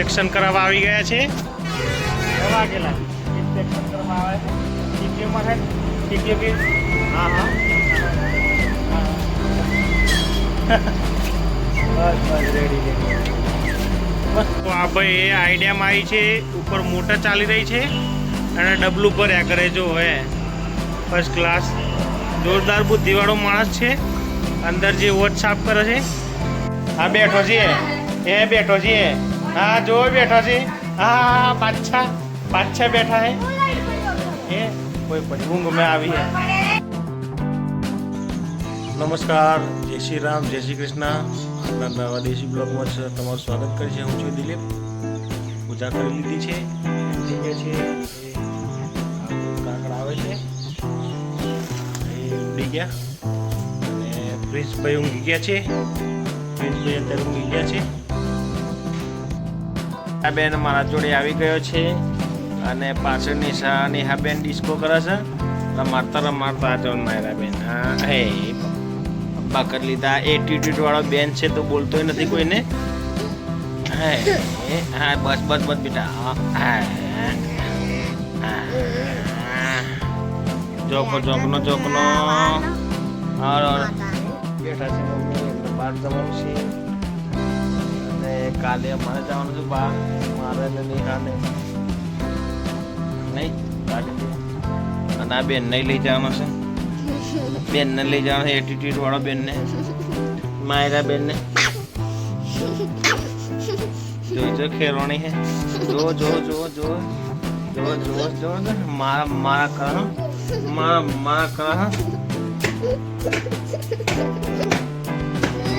Inspection કરાવવા આવી ગયા છે. ઇન્સ્પેક્શન આવે કે હા હા. બસ બસ રેડી રેડી તો આ ભાઈ એ આઈડિયામાં આવી છે ઉપર મોટર ચાલી રહી છે અને ડબલું ભર્યા કરે જો હે. ફર્સ્ટ ક્લાસ જોરદાર બુદ્ધિવાળો માણસ છે. અંદર જે વોચ સાફ કરે છે. હા બેઠો છીએ. એ બેઠો છે હા જો બેઠા છે. હા પાછા પાછા બેઠા હે. એ, કોઈ પણ ઊંઘ મેં આવી હે. નમસ્કાર, જય શ્રી રામ, જય શ્રી કૃષ્ણ. આજના નવા દેશી બ્લોગમાં તમારું સ્વાગત કરી છે. હું છું દિલીપ. પૂજા કરી લીધી છે. જગ્યા છે કાકડ આવે છે. એ ઉડી ગયા. અને પ્રિન્સભાઈ ઊંઘી ગયા છે. પ્રિન્સભાઈ અત્યારે ઊંઘી ગયા છે. બેન મારા જોડે આવી ગયો છે અને પાછળ નિશા નેહા બેન ડિસ્કો કરે છે. રમાડતા રમાડતા જો મારા બેન. હા, હે પપ્પા કરી લીધા. એટીટ્યુડ વાળો બેન છે તો બોલતોય નથી કોઈને. હે બસ બસ બસ, બેટા. હા. જોકો જોકનો જોકનો. બેઠા છે. બહાર જવાનું છે. કાલે મારે જવાનું છું બા મારે નિહાળે નહીં ગાડી અને આ બેન નહીં લઈ જવાનો છે. બેન ને લઈ જવાનો એટીટ્યુડ વાળો બેન ને માયરા બેન ને જોજો ખેરવાની હે જો જો જો જો. જો જો જો. મારા મારા કર મારા મારા કર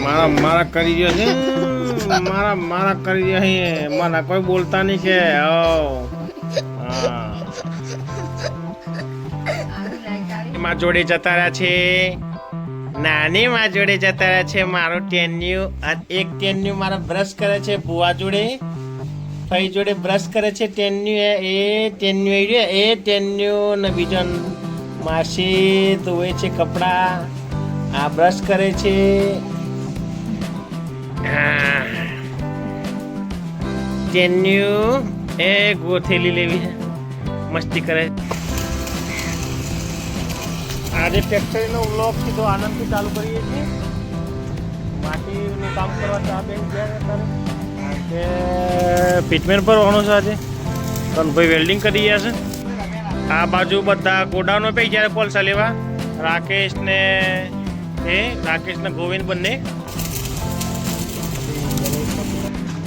મારા મારા કરી રહ્યો છે. મારા મારા કરી અહીં મારા કોઈ બોલતા નહીં કે. ઓ માં જોડે જતા રહ્યા છે. નાની માં જોડે જતા રહ્યા છે. મારો ટેન્યુ એક ટેન્યુ મારા બ્રશ કરે છે. ભુવા જોડે, ફઈ જોડે બ્રશ કરે છે. ટેન્યુ એ એ ટેન્યુ રહ્યો. એ ટેન્યુ ને બીજો માસી ધોવે છે કપડા. આ બ્રશ કરે છે. હા. ટેન્યુ એ ગોથેલી લેવી છે. મસ્તી કરે. છે આજે ફેક્ટરીનો વ્લોગ સીધો આનંદથી ચાલુ કરીએ છીએ. માટીનું કામ કરવા ચા બેન આજે પિટમેન પર હોવાનું છે આજે. ભાઈ વેલ્ડિંગ કરી ગયા છે. આ બાજુ બધા ગોડાઉનો પે જ્યારે કોલસા લેવા, રાકેશ ને એ, રાકેશ ને ગોવિંદ બંને.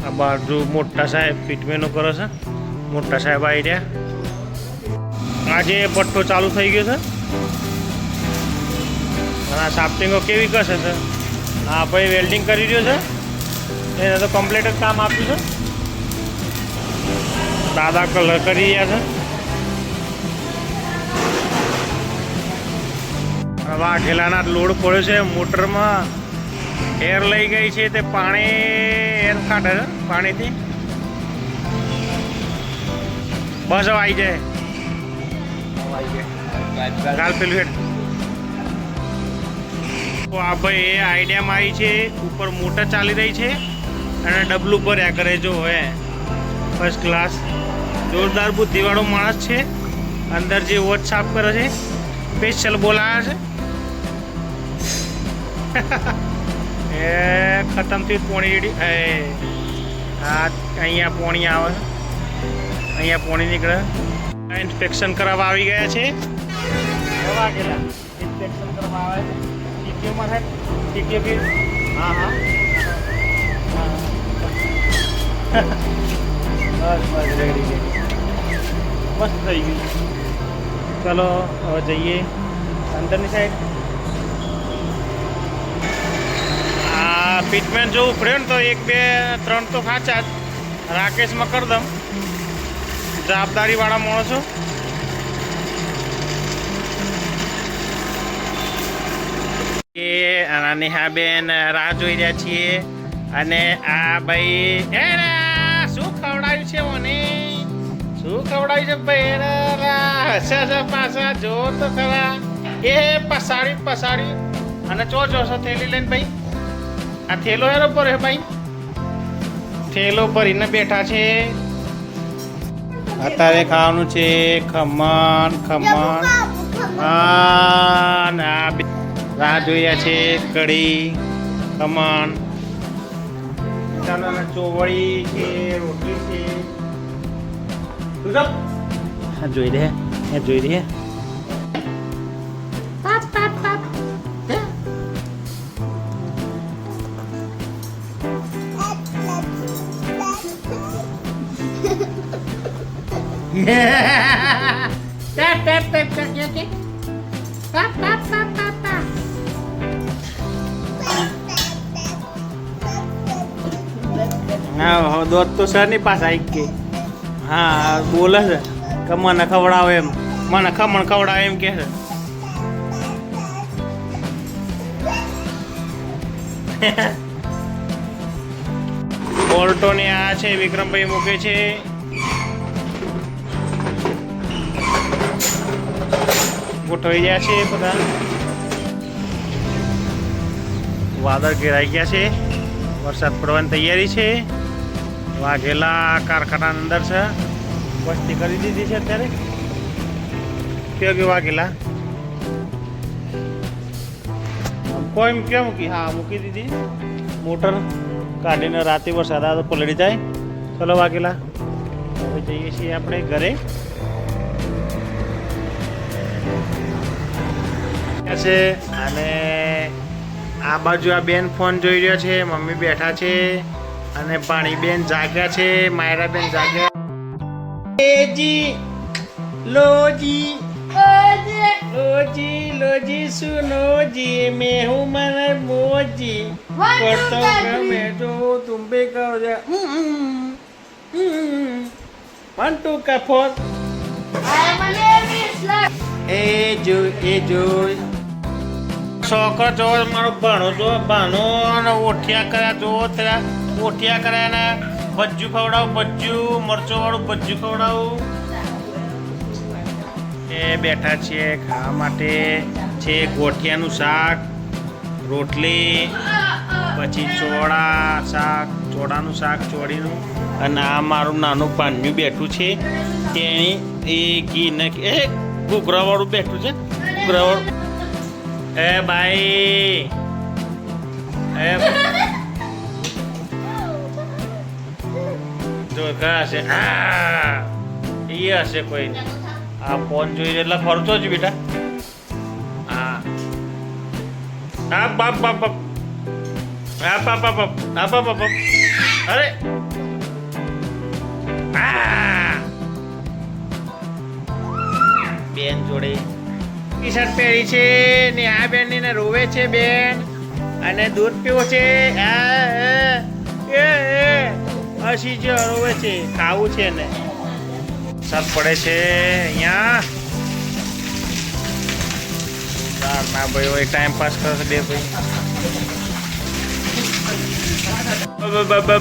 આ બાજુ મોટા સાહેબ ફિટમેનો કરે છે. મોટા સાહેબ આવી રહ્યા. આજે પટ્ટો ચાલુ થઈ ગયો છે. અને આ સાફ્ટિંગો કેવી કરશે સર? હા ભાઈ વેલ્ડિંગ કરી રહ્યો છે. એને તો કમ્પ્લીટ જ કામ આપ્યું છે. દાદા કલર કરી રહ્યા છે. હવે આ ઠેલાના લોડ પડ્યો છે મોટરમાં. એર લઈ ગઈ છે તે પાણી. કાઢે છે પાણીથી. બસ આવી જાય. તો આ ભાઈ એ આઈડિયામાં આવી છે, ઉપર મોટર ચાલી રહી છે અને ડબલું ભર્યા કરે જો હે. ફર્સ્ટ ક્લાસ જોરદાર બુદ્ધિવાળો માણસ છે. અંદર જે વોચ સાફ કરે છે. સ્પેશિયલ બોલાયા છે. એ ખતમ થયું પોણી એ, હા, અહીંયા પોણી આવે. અહીંયા પોણી નીકળે. ઇન્સ્પેક્શન કરાવવા આવી ગયા છે. કેવા ગયેલા? આવે છે? ટીકીઓમાં ટીટીઓ કે હા હા. બસ બસ મસ્ત થઈ ગયું. ચલો, હવે જઈએ અંદરની સાઈડ આ ફિટમેન જો ઉખડ્યો ને તો એક, બે, ત્રણ તો ખાચા જ. રાકેશ મકરદમ જવાબદારી વાળા માણસો એ નેહાબેન રાહ જોઈ રહ્યા છીએ અને આ ભાઈ એ શું ખવડાયું છે મને શું ખવડાયું છે ભાઈ હસે હસે પાછા જો તો ખરા. એ પસાડી પસાડી અને ચો ચો થેલી લઈને ભાઈ આ થેલો એરો પર હે ભાઈ? થેલો ભરીને બેઠા છે. અત્યારે ખાવાનું છે ખમણ ખમણ. હા રાહ જોયા છે કઢી ખમણ. ચોવળી છે રોટલી છે. જોઈ રહે જોઈ રહે પાપ પાપ પાપ. હા હો દોત તો સરની પાસે આવી ગઈ? હા, બોલે છે કે મને ખવડાવો એમ. મને ખમણ ખવડાવે એમ કે છે. બોલ્ટો ને આ છે, વિક્રમભાઈ મૂકે છે. ગોઠવાઈ ગયા છે બધા. વાદળ ઘેરાઈ ગયા છે. વરસાદ પડવાની તૈયારી છે. વાઘેલા કારખાના અંદર છે. વસ્તી કરી દીધી છે અત્યારે. કયો કે વાઘેલા? કોઈ કેમ મૂકી? હા, મૂકી દીધી. મોટર કાઢીને રાતે વરસાદ આવે તો પલળી જાય. ચલો વાઘેલા, હવે જઈએ છીએ આપણે ઘરે. છે અને આ બાજુ આ બેન ફોન જોઈ રહ્યો છે મમ્મી બેઠા છે અને પાણી બેન જાગ્યા છે માયરા બેન જાગ્યા એજી લોજી લોજી લોજી સુનોજી મેં હું મને મોજી પડતો ગમે જો તુમ બે કહો વન ટુ કા ફોર એ જો એ જોઈ છોકરો જોવો મારો ભણો જો ભાનો અને ઓઠિયા કર્યા, જોવો ત્યાં ઓઠિયા કર્યા ને ભજ્જુ ખવડાવું, ભજ્જુ મરચો વાળું ભજ્જુ ખવડાવું. એ બેઠા છીએ ખાવા માટે. છે ગોઠિયાનું શાક, રોટલી, પછી ચોળા શાક, ચોળાનું શાક, ચોળીનું. અને આ મારું નાનું પાન્યું બેઠું છે. તેણી એ ઘી ને એ ઘૂઘરાવાળું બેઠું છે. ઘૂઘરાવાળું એ ભાઈ એ જો કયા હશે આ એ હશે કોઈ આ ફોન જોઈને એટલે ખર્ચો જ બેટા હા આ બાપ બાપ બાપ આ બાપ બાપ બાપ આ બાપ બાપ. અરે બેન જોડે ટી શર્ટ પહેરી છે ને આ બેન ને રોવે છે બેન. અને દૂધ પીવો છે. હસી જે રોવે છે ખાવું છે ને સર પડે છે અહીંયા. ના ભાઈ હોય ટાઈમ પાસ કરશે છે બે ભાઈ. બા બા બા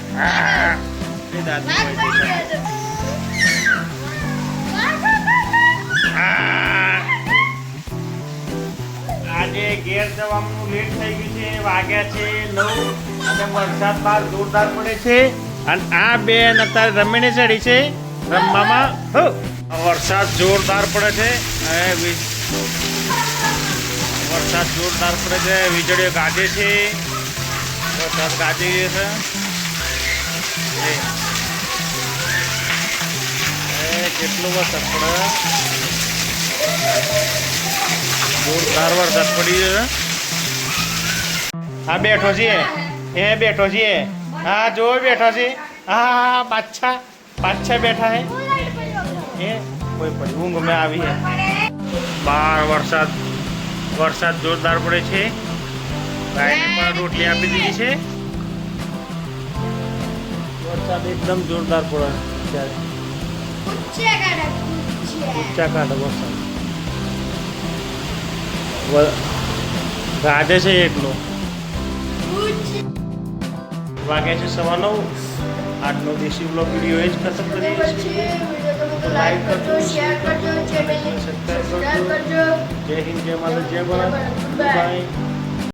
બા એ વાગાય આ વાગાય આ! એ દાદુ. આજે ઘેર જવાનું લેટ થઈ ગયું છે, વાગ્યા છે વરસાદ બહાર જોરદાર પડે છે. અને આ બેન અત્યારે રમીને ચડી છે, રમવામાં. વરસાદ જોરદાર પડે છે. વરસાદ જોરદાર પડે છે. વીજળીઓ ગાજે છે. વરસાદ ગાજી છે. એ કેટલો વરસાદ પડે જોરદાર વરસાદ પડી રહ્યો છે. હા, બેઠો છીએ. એ બેઠો છીએ. હા, જો, બેઠો છે હા બાદશાહ બાદશાહ બેઠા હે. એ કોઈ પડી ઊંઘ મેં આવી હે. બહાર વરસાદ વરસાદ જોરદાર પડે છે. ગાયને પણ રોટલી આપી દીધી છે. વરસાદ એકદમ જોરદાર પડે ત્યારે ઊંચા કાઢે વરસાદ ગાજે છે એટલો વાગે છે સવા નવ. આજનો દેશી બ્લોગ વીડિયો એ જ ખતમ તો લાઈક કરજો શેર કરજો સબસ્ક્રાઇબ કરજો. જય હિન્દ જય માતા જય ભારત બાય